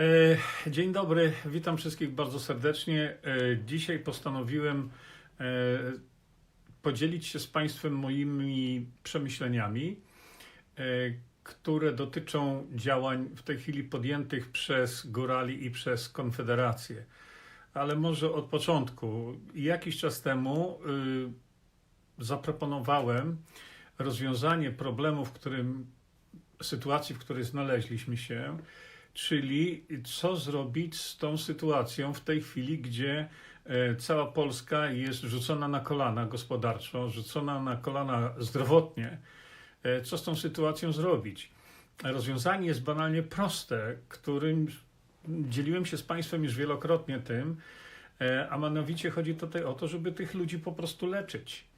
E, Dzień dobry, witam wszystkich bardzo serdecznie. E, Dzisiaj postanowiłem e, podzielić się z Państwem moimi przemyśleniami, które dotyczą działań w tej chwili podjętych przez Górali i przez Konfederację. Ale może od początku. Jakiś czas temu zaproponowałem rozwiązanie problemu, w którym sytuacji, w której znaleźliśmy się, czyli co zrobić z tą sytuacją w tej chwili, gdzie e, cała Polska jest rzucona na kolana gospodarczo, rzucona na kolana zdrowotnie. E, Co z tą sytuacją zrobić? Rozwiązanie jest banalnie proste, którym dzieliłem się z Państwem już wielokrotnie tym, e, a mianowicie chodzi tutaj o to, żeby tych ludzi po prostu leczyć.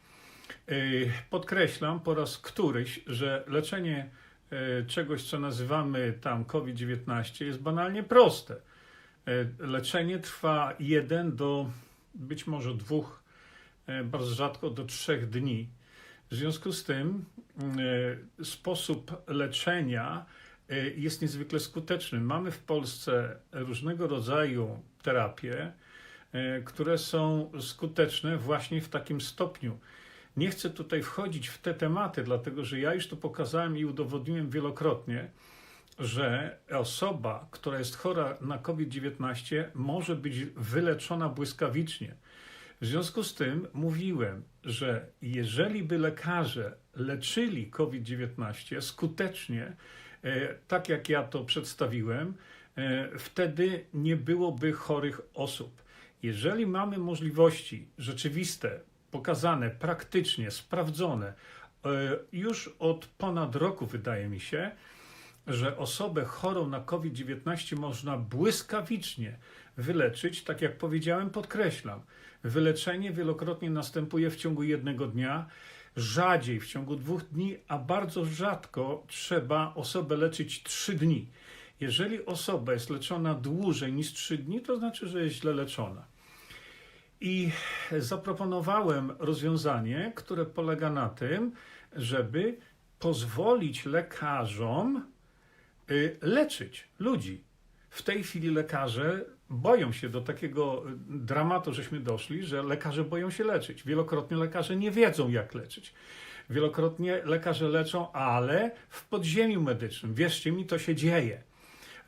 Podkreślam po raz któryś, że leczenie czegoś, co nazywamy tam COVID-19, jest banalnie proste. E, Leczenie trwa jeden do być może dwóch, e, bardzo rzadko do trzech dni. W związku z tym e, sposób leczenia e, jest niezwykle skuteczny. Mamy w Polsce różnego rodzaju terapie, e, które są skuteczne właśnie w takim stopniu. Nie chcę tutaj wchodzić w te tematy, dlatego że ja już to pokazałem i udowodniłem wielokrotnie, że osoba, która jest chora na COVID-19, może być wyleczona błyskawicznie. W związku z tym mówiłem, że jeżeli by lekarze leczyli COVID-19 skutecznie, e, tak jak ja to przedstawiłem, e, wtedy nie byłoby chorych osób. Jeżeli mamy możliwości rzeczywiste, pokazane, praktycznie, sprawdzone, e, już od ponad roku wydaje mi się, że osobę chorą na COVID-19 można błyskawicznie wyleczyć, tak jak powiedziałem, podkreślam. Wyleczenie wielokrotnie następuje w ciągu jednego dnia, rzadziej w ciągu dwóch dni, a bardzo rzadko trzeba osobę leczyć trzy dni. Jeżeli osoba jest leczona dłużej niż trzy dni, to znaczy, że jest źle leczona. I zaproponowałem rozwiązanie, które polega na tym, żeby pozwolić lekarzom y, leczyć ludzi. W tej chwili lekarze boją się do takiego dramatu, żeśmy doszli, że lekarze boją się leczyć. Wielokrotnie lekarze nie wiedzą, jak leczyć. Wielokrotnie lekarze leczą, ale w podziemiu medycznym. Wierzcie mi, to się dzieje.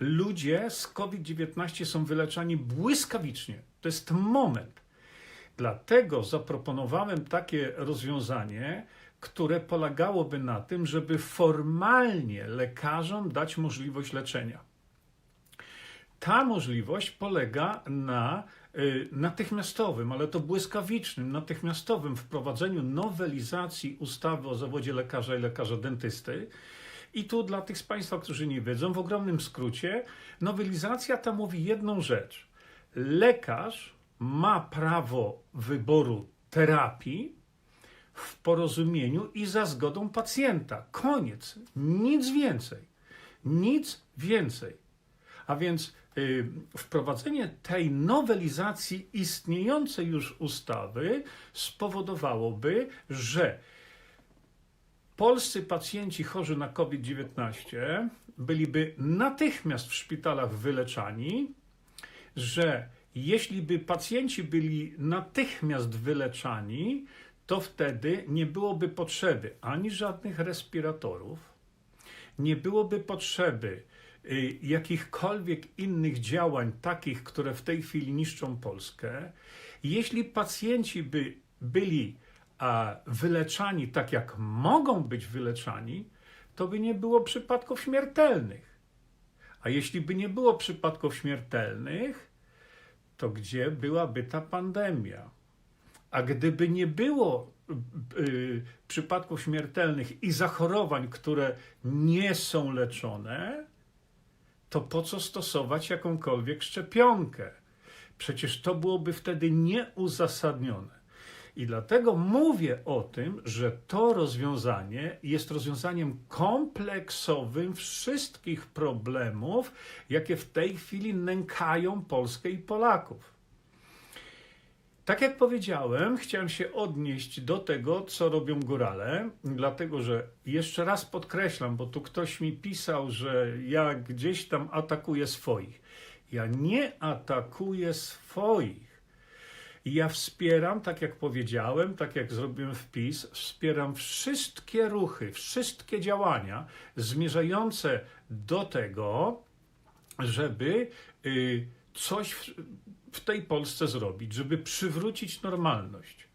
Ludzie z COVID-19 są wyleczani błyskawicznie. To jest moment. Dlatego zaproponowałem takie rozwiązanie, które polegałoby na tym, żeby formalnie lekarzom dać możliwość leczenia. Ta możliwość polega na y, natychmiastowym, ale to błyskawicznym, natychmiastowym wprowadzeniu nowelizacji ustawy o zawodzie lekarza i lekarza dentysty. I tu dla tych z Państwa, którzy nie wiedzą, w ogromnym skrócie, nowelizacja ta mówi jedną rzecz. Lekarz ma prawo wyboru terapii w porozumieniu i za zgodą pacjenta. Koniec. Nic więcej. Nic więcej. A więc y, wprowadzenie tej nowelizacji istniejącej już ustawy spowodowałoby, że polscy pacjenci chorzy na COVID-19 byliby natychmiast w szpitalach wyleczani, że jeśli by pacjenci byli natychmiast wyleczani, to wtedy nie byłoby potrzeby ani żadnych respiratorów, nie byłoby potrzeby y, jakichkolwiek innych działań, takich, które w tej chwili niszczą Polskę. Jeśli pacjenci by byli wyleczani tak, jak mogą być wyleczani, to by nie było przypadków śmiertelnych. A jeśli by nie było przypadków śmiertelnych, to gdzie byłaby ta pandemia? A gdyby nie było y, przypadków śmiertelnych i zachorowań, które nie są leczone, to po co stosować jakąkolwiek szczepionkę? Przecież to byłoby wtedy nieuzasadnione. I dlatego mówię o tym, że to rozwiązanie jest rozwiązaniem kompleksowym wszystkich problemów, jakie w tej chwili nękają Polskę i Polaków. Tak jak powiedziałem, chciałem się odnieść do tego, co robią górale, dlatego że jeszcze raz podkreślam, bo tu ktoś mi pisał, że ja gdzieś tam atakuję swoich. Ja nie atakuję swoich. Ja wspieram, tak jak powiedziałem, tak jak zrobiłem wpis, wspieram wszystkie ruchy, wszystkie działania zmierzające do tego, żeby y, coś w, w tej Polsce zrobić, żeby przywrócić normalność.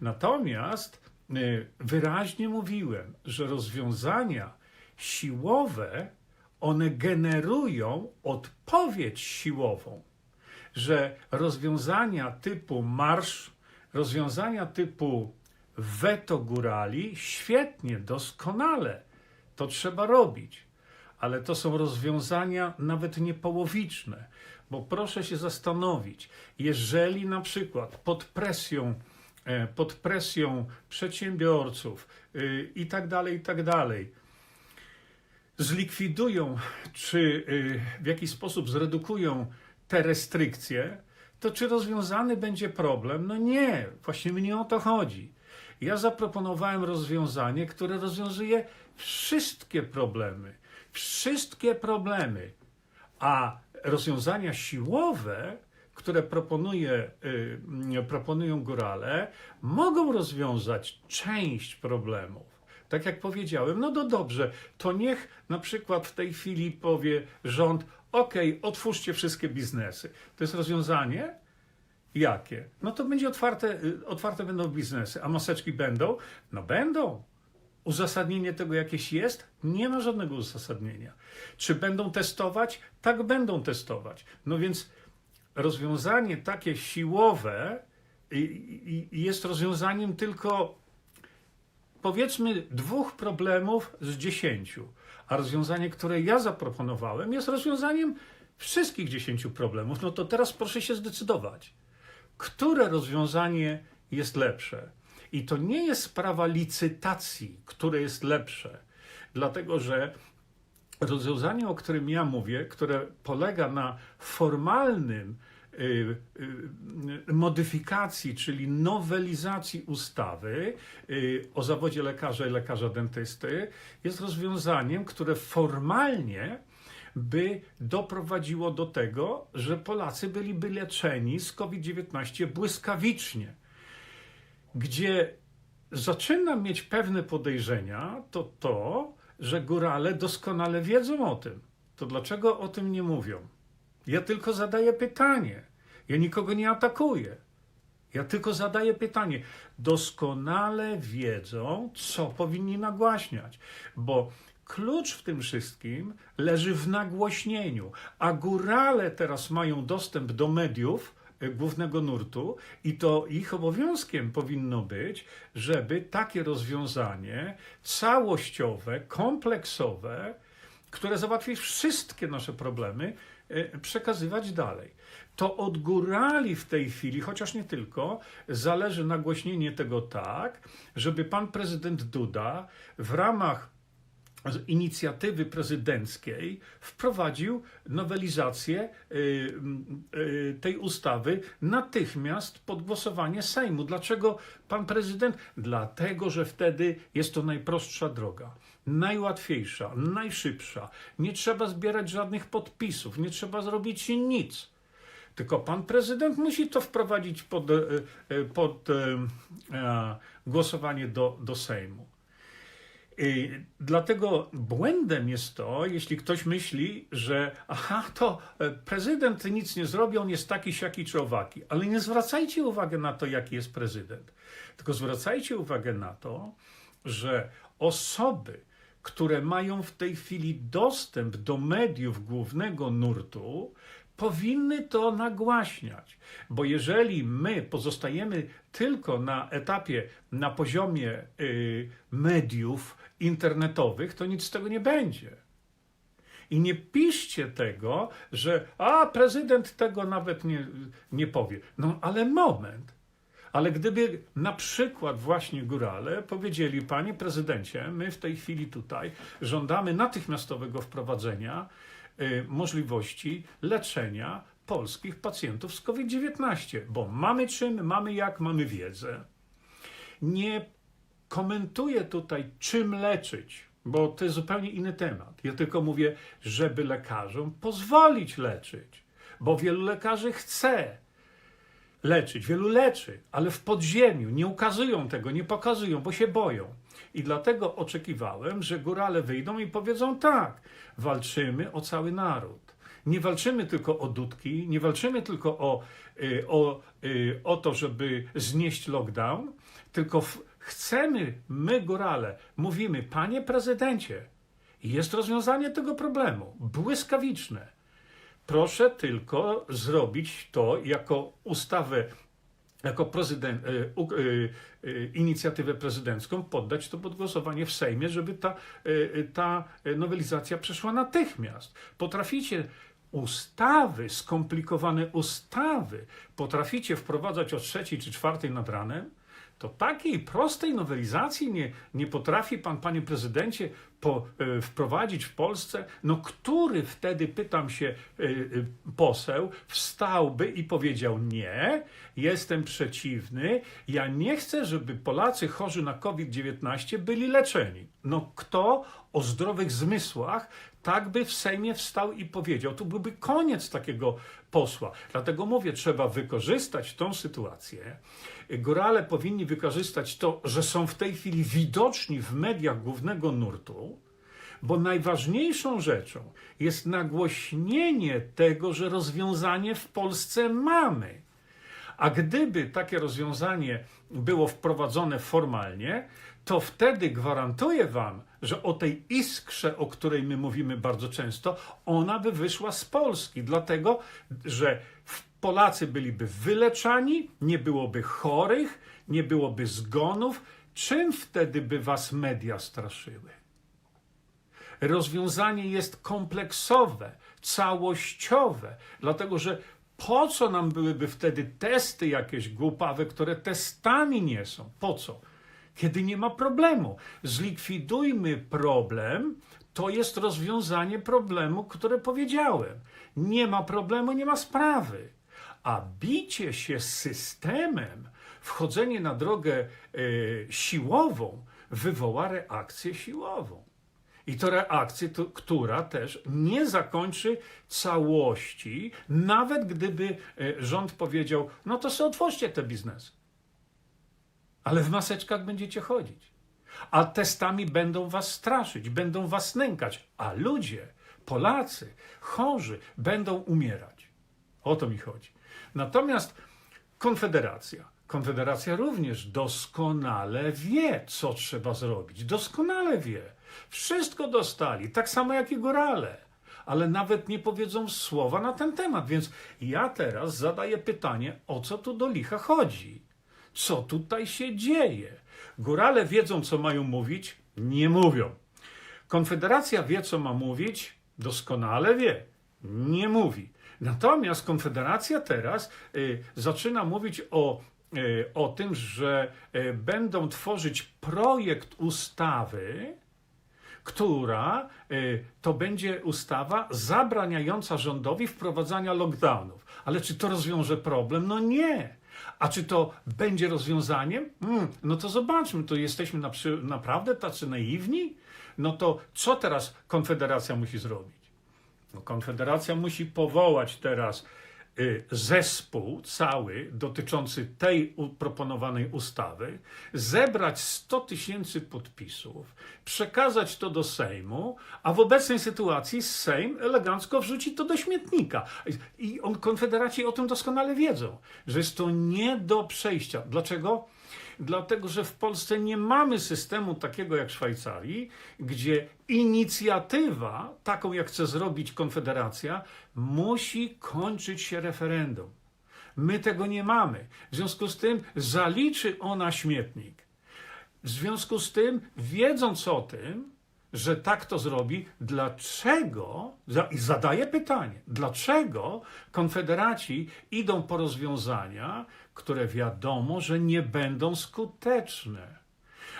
Natomiast y, wyraźnie mówiłem, że rozwiązania siłowe, one generują odpowiedź siłową, że rozwiązania typu marsz, rozwiązania typu weto górali, świetnie, doskonale, to trzeba robić. Ale to są rozwiązania nawet nie połowiczne, bo proszę się zastanowić, jeżeli na przykład pod presją, e, pod presją przedsiębiorców y, i tak dalej, i tak dalej, zlikwidują czy y, w jakiś sposób zredukują te restrykcje, to czy rozwiązany będzie problem? No nie, właśnie mnie o to chodzi. Ja zaproponowałem rozwiązanie, które rozwiązuje wszystkie problemy. Wszystkie problemy. A rozwiązania siłowe, które proponuje, y, proponują górale, mogą rozwiązać część problemów. Tak jak powiedziałem, no to dobrze, to niech na przykład w tej chwili powie rząd, ok, otwórzcie wszystkie biznesy. To jest rozwiązanie? Jakie? No to będzie otwarte, y, otwarte będą biznesy, a maseczki będą? No będą. Uzasadnienie tego jakieś jest? Nie ma żadnego uzasadnienia. Czy będą testować? Tak, będą testować. No więc rozwiązanie takie siłowe i- i- jest rozwiązaniem tylko powiedzmy dwóch problemów z dziesięciu, a rozwiązanie, które ja zaproponowałem, jest rozwiązaniem wszystkich dziesięciu problemów. No to teraz proszę się zdecydować, które rozwiązanie jest lepsze. I to nie jest sprawa licytacji, które jest lepsze, dlatego że rozwiązanie, o którym ja mówię, które polega na formalnym modyfikacji, czyli nowelizacji ustawy y, o zawodzie lekarza i lekarza dentysty, jest rozwiązaniem, które formalnie by doprowadziło do tego, że Polacy byliby leczeni z COVID-19 błyskawicznie gdzie zaczynam mieć pewne podejrzenia, to to, że górale doskonale wiedzą o tym. To dlaczego o tym nie mówią? Ja tylko zadaję pytanie. Ja nikogo nie atakuję. Ja tylko zadaję pytanie. Doskonale wiedzą, co powinni nagłaśniać, bo klucz w tym wszystkim leży w nagłośnieniu, a górale teraz mają dostęp do mediów e, głównego nurtu i to ich obowiązkiem powinno być, żeby takie rozwiązanie całościowe, kompleksowe, które załatwi wszystkie nasze problemy, e, przekazywać dalej. To od górali w tej chwili, chociaż nie tylko, zależy nagłośnienie tego tak, żeby pan prezydent Duda w ramach inicjatywy prezydenckiej wprowadził nowelizację y, y, tej ustawy natychmiast pod głosowanie Sejmu. Dlaczego pan prezydent? Dlatego, że wtedy jest to najprostsza droga, najłatwiejsza, najszybsza. Nie trzeba zbierać żadnych podpisów, nie trzeba zrobić nic. Tylko pan prezydent musi to wprowadzić pod, y, y, pod e, głosowanie do, do Sejmu. Dlatego błędem jest to, jeśli ktoś myśli, że aha, to e, prezydent nic nie zrobi, on jest taki, siaki czy owaki. Ale nie zwracajcie uwagi na to, jaki jest prezydent. Tylko zwracajcie uwagę na to, że osoby, które mają w tej chwili dostęp do mediów głównego nurtu, powinny to nagłaśniać. Bo jeżeli my pozostajemy tylko na etapie, na poziomie y, mediów internetowych, to nic z tego nie będzie. I nie piszcie tego, że a prezydent tego nawet nie, nie powie. No ale moment. Ale gdyby na przykład właśnie górale powiedzieli, panie prezydencie, my w tej chwili tutaj żądamy natychmiastowego wprowadzenia możliwości leczenia polskich pacjentów z COVID-19, bo mamy czym, mamy jak, mamy wiedzę. Nie komentuję tutaj, czym leczyć, bo to jest zupełnie inny temat. Ja tylko mówię, żeby lekarzom pozwolić leczyć, bo wielu lekarzy chce leczyć, wielu leczy, ale w podziemiu nie ukazują tego, nie pokazują, bo się boją. I dlatego oczekiwałem, że górale wyjdą i powiedzą tak, walczymy o cały naród. Nie walczymy tylko o dudki, nie walczymy tylko o, y, o, y, o to, żeby znieść lockdown, tylko chcemy, my górale, mówimy, panie prezydencie, jest rozwiązanie tego problemu, błyskawiczne. Proszę tylko zrobić to jako ustawę, jako prezydent, u- y, y, inicjatywę prezydencką, poddać to pod głosowanie w Sejmie, żeby ta, ta nowelizacja przeszła natychmiast. Potraficie ustawy, skomplikowane ustawy, potraficie wprowadzać o trzeciej czy czwartej nad ranem? To takiej prostej nowelizacji nie, nie potrafi pan, panie prezydencie, po, e, wprowadzić w Polsce? No, który wtedy, pytam się, e, e, poseł wstałby i powiedział: Nie, jestem przeciwny, ja nie chcę, żeby Polacy chorzy na COVID-19 byli leczeni. No, kto o zdrowych zmysłach tak by w Sejmie wstał i powiedział? Tu byłby koniec takiego posła. Dlatego mówię, trzeba wykorzystać tą sytuację. Górale powinni wykorzystać to, że są w tej chwili widoczni w mediach głównego nurtu, bo najważniejszą rzeczą jest nagłośnienie tego, że rozwiązanie w Polsce mamy. A gdyby takie rozwiązanie było wprowadzone formalnie, to wtedy gwarantuję Wam, że o tej iskrze, o której my mówimy bardzo często, ona by wyszła z Polski, dlatego że Polacy byliby wyleczani, nie byłoby chorych, nie byłoby zgonów. Czym wtedy by Was media straszyły? Rozwiązanie jest kompleksowe, całościowe, dlatego że po co nam byłyby wtedy testy jakieś głupawe, które testami nie są? Po co? Kiedy nie ma problemu. Zlikwidujmy problem, to jest rozwiązanie problemu, które powiedziałem. Nie ma problemu, nie ma sprawy. A bicie się z systemem, wchodzenie na drogę e, siłową, wywoła reakcję siłową. I to reakcję, to, która też nie zakończy całości, nawet gdyby e, rząd powiedział: No to sobie otwórzcie te biznesy. Ale w maseczkach będziecie chodzić. A testami będą was straszyć, będą was nękać, a ludzie, Polacy, chorzy będą umierać. O to mi chodzi. Natomiast Konfederacja. Konfederacja również doskonale wie, co trzeba zrobić. Doskonale wie. Wszystko dostali, tak samo jak i górale. Ale nawet nie powiedzą słowa na ten temat. Więc ja teraz zadaję pytanie, o co tu do licha chodzi? Co tutaj się dzieje? Górale wiedzą, co mają mówić, nie mówią. Konfederacja wie, co ma mówić, doskonale wie, nie mówi. Natomiast Konfederacja teraz y, zaczyna mówić o, y, o tym, że y, będą tworzyć projekt ustawy, która y, to będzie ustawa zabraniająca rządowi wprowadzania lockdownów. Ale czy to rozwiąże problem? No nie. A czy to będzie rozwiązaniem? Mm, no to zobaczmy, to jesteśmy na, przy- naprawdę tacy naiwni? No to co teraz Konfederacja musi zrobić? No, Konfederacja musi powołać teraz zespół cały dotyczący tej proponowanej ustawy, zebrać 100 tysięcy podpisów, przekazać to do Sejmu, a w obecnej sytuacji Sejm elegancko wrzuci to do śmietnika. I on, Konfederaci o tym doskonale wiedzą, że jest to nie do przejścia. Dlaczego? Dlatego, że w Polsce nie mamy systemu takiego jak w Szwajcarii, gdzie inicjatywa, taką jak chce zrobić Konfederacja, musi kończyć się referendum. My tego nie mamy. W związku z tym zaliczy ona śmietnik. W związku z tym, wiedząc o tym, że tak to zrobi, dlaczego, i zadaję pytanie, dlaczego konfederaci idą po rozwiązania, które wiadomo, że nie będą skuteczne?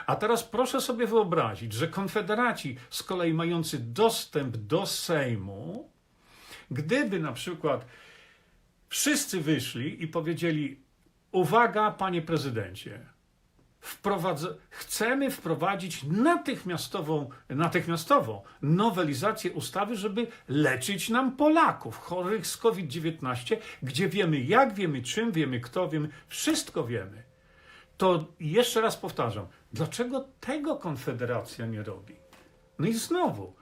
A teraz proszę sobie wyobrazić, że konfederaci, z kolei mający dostęp do Sejmu, gdyby na przykład Wszyscy wyszli i powiedzieli: Uwaga, panie prezydencie, wprowadza- chcemy wprowadzić natychmiastową, natychmiastową nowelizację ustawy, żeby leczyć nam Polaków chorych z COVID-19, gdzie wiemy jak, wiemy czym, wiemy kto, wiemy, wszystko wiemy. To jeszcze raz powtarzam, dlaczego tego Konfederacja nie robi? No i znowu,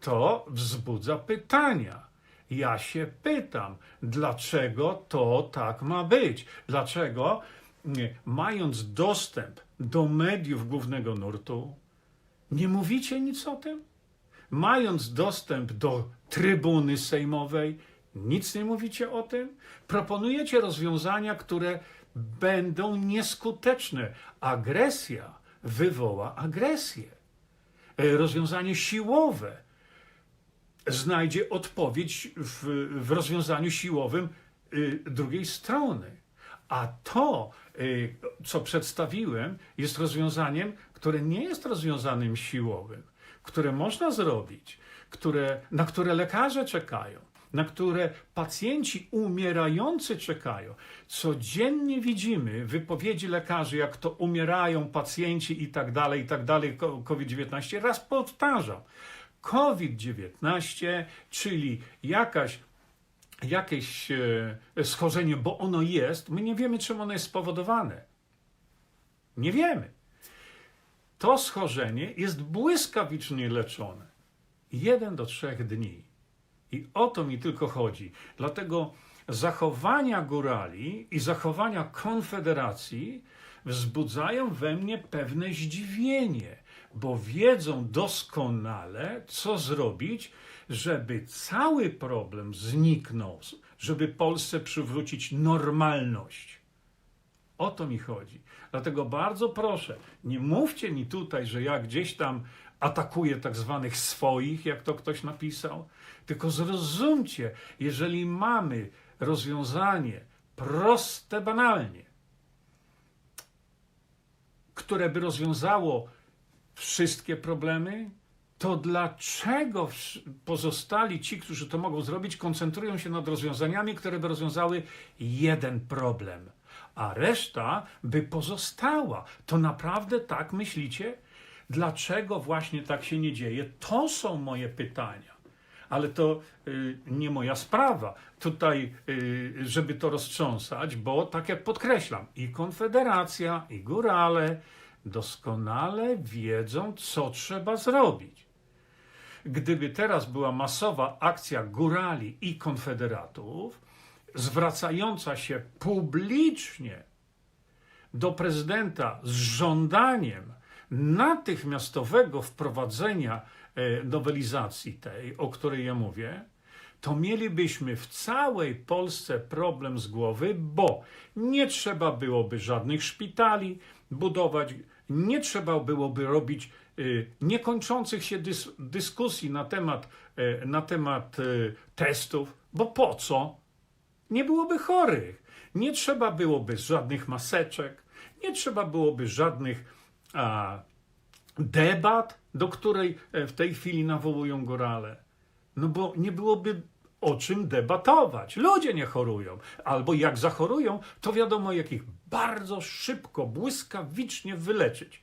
to wzbudza pytania. Ja się pytam, dlaczego to tak ma być? Dlaczego, mając dostęp do mediów głównego nurtu, nie mówicie nic o tym? Mając dostęp do trybuny sejmowej, nic nie mówicie o tym? Proponujecie rozwiązania, które będą nieskuteczne. Agresja wywoła agresję. Rozwiązanie siłowe znajdzie odpowiedź w, w rozwiązaniu siłowym y, drugiej strony. A to, co przedstawiłem, jest rozwiązaniem, które nie jest rozwiązaniem siłowym, które można zrobić, które, na które lekarze czekają, na które pacjenci umierający czekają. Codziennie widzimy wypowiedzi lekarzy, jak to umierają pacjenci i tak dalej, i tak dalej, ko- COVID-19. Raz powtarzam, COVID-19, czyli jakaś, jakieś e, schorzenie, bo ono jest, my nie wiemy, czym ono jest spowodowane. Nie wiemy. To schorzenie jest błyskawicznie leczone. Jeden do trzech dni. I o to mi tylko chodzi. Dlatego zachowania górali i zachowania konfederacji wzbudzają we mnie pewne zdziwienie, bo wiedzą doskonale, co zrobić, żeby cały problem zniknął, żeby Polsce przywrócić normalność. O to mi chodzi. Dlatego bardzo proszę, nie mówcie mi tutaj, że ja gdzieś tam atakuję tak zwanych swoich, jak to ktoś napisał, tylko zrozumcie, jeżeli mamy rozwiązanie proste, banalnie, które by rozwiązało wszystkie problemy, to dlaczego pozostali ci, którzy to mogą zrobić, koncentrują się nad rozwiązaniami, które by rozwiązały jeden problem, a reszta by pozostała? To naprawdę tak myślicie? Dlaczego właśnie tak się nie dzieje? To są moje pytania. Ale to y, nie moja sprawa tutaj, y, żeby to roztrząsać, bo tak jak podkreślam, i Konfederacja, i Górale doskonale wiedzą, co trzeba zrobić. Gdyby teraz była masowa akcja górali i konfederatów, zwracająca się publicznie do prezydenta z żądaniem natychmiastowego wprowadzenia e, nowelizacji tej, o której ja mówię, to mielibyśmy w całej Polsce problem z głowy, bo nie trzeba byłoby żadnych szpitali budować, nie trzeba byłoby robić y, niekończących się dys, dyskusji na temat, e, na temat e, testów, bo po co? Nie byłoby chorych. Nie trzeba byłoby żadnych maseczek, nie trzeba byłoby żadnych a, debat, do której e, w tej chwili nawołują górale. No bo nie byłoby o czym debatować. Ludzie nie chorują. Albo jak zachorują, to wiadomo, jak ich bardzo szybko, błyskawicznie wyleczyć.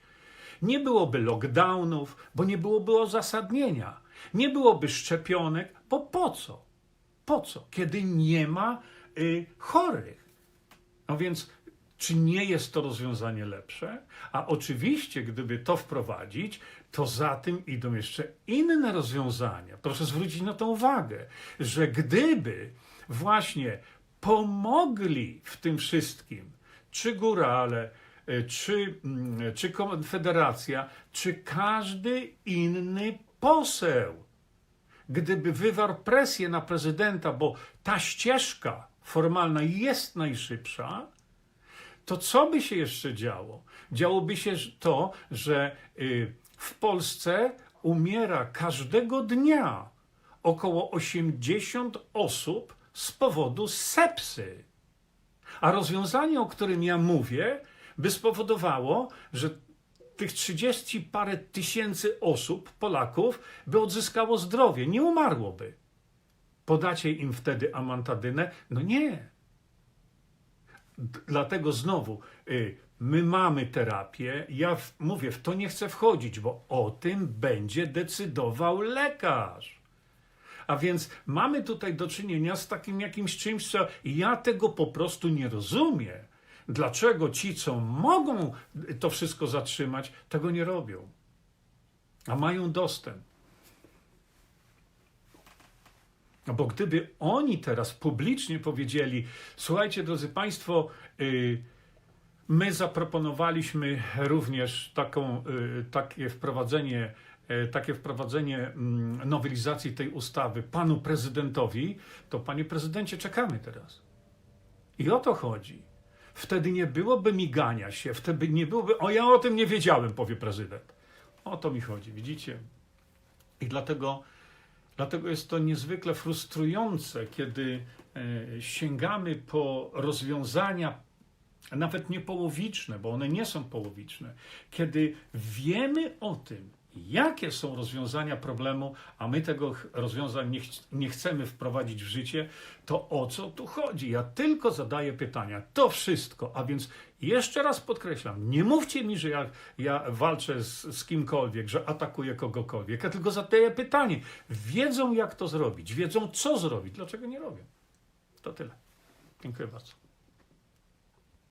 Nie byłoby lockdownów, bo nie byłoby uzasadnienia. Nie byłoby szczepionek, bo po co? Po co? Kiedy nie ma y, chorych. No więc, czy nie jest to rozwiązanie lepsze? A oczywiście, gdyby to wprowadzić, to za tym idą jeszcze inne rozwiązania. Proszę zwrócić na to uwagę, że gdyby właśnie pomogli w tym wszystkim, czy górale, y, czy, mm, czy Konfederacja, czy każdy inny poseł, gdyby wywarł presję na prezydenta, bo ta ścieżka formalna jest najszybsza, to co by się jeszcze działo? Działoby się to, że y, w Polsce umiera każdego dnia około 80 osób z powodu sepsy. A rozwiązanie, o którym ja mówię, by spowodowało, że tych 30 parę tysięcy osób, Polaków, by odzyskało zdrowie, nie umarłoby. Podacie im wtedy amantadynę? No nie. Dlatego znowu, y, my mamy terapię. Ja w, mówię, w to nie chcę wchodzić, bo o tym będzie decydował lekarz. A więc mamy tutaj do czynienia z takim jakimś czymś, co ja tego po prostu nie rozumiem. Dlaczego ci, co mogą to wszystko zatrzymać, tego nie robią, a mają dostęp? No bo gdyby oni teraz publicznie powiedzieli: Słuchajcie, drodzy Państwo, y, my zaproponowaliśmy również taką, y, takie wprowadzenie, y, takie wprowadzenie mm, nowelizacji tej ustawy panu prezydentowi, to panie prezydencie, czekamy teraz. I o to chodzi. Wtedy nie byłoby migania się, wtedy nie byłoby, o ja o tym nie wiedziałem, powie prezydent. O to mi chodzi, widzicie? I dlatego, dlatego jest to niezwykle frustrujące, kiedy e, sięgamy po rozwiązania, nawet nie połowiczne, bo one nie są połowiczne, kiedy wiemy o tym, jakie są rozwiązania problemu, a my tego rozwiązań nie, ch- nie chcemy wprowadzić w życie, to o co tu chodzi? Ja tylko zadaję pytania. To wszystko. A więc jeszcze raz podkreślam, nie mówcie mi, że ja, ja walczę z, z kimkolwiek, że atakuję kogokolwiek. Ja tylko zadaję pytanie. Wiedzą, jak to zrobić, wiedzą, co zrobić. Dlaczego nie robią? To tyle. Dziękuję bardzo.